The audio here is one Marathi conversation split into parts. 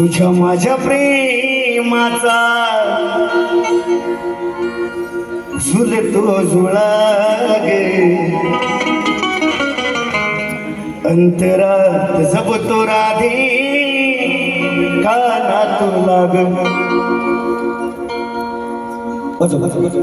तुझ्या माझ्या प्रेमाचा झुलतो जुळा गे अंतरात जपतो राधे काना तो लाग. वाजव, वाजव, वाजव,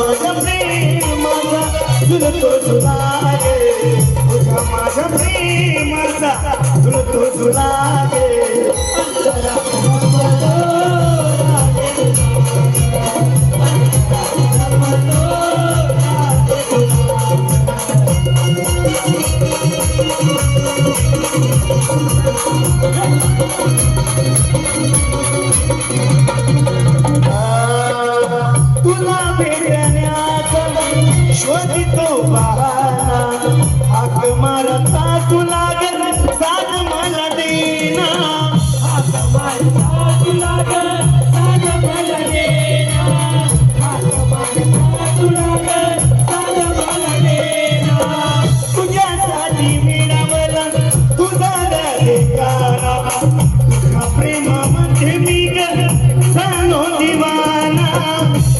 माझ्या प्रेमाचा झुलतो झुला गे तुझ्या माझ्या प्रेमाचा झुलतो झुला गे तुला भेटण्याचा शोधित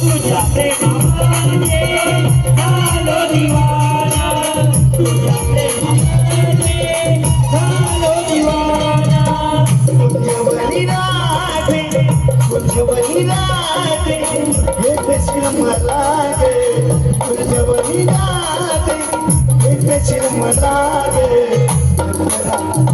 तुझ्या प्रेमामध्ये झालो दिवाना तुझ्या प्रेमामध्ये झालो दिवाना हे मला गे हे मला गे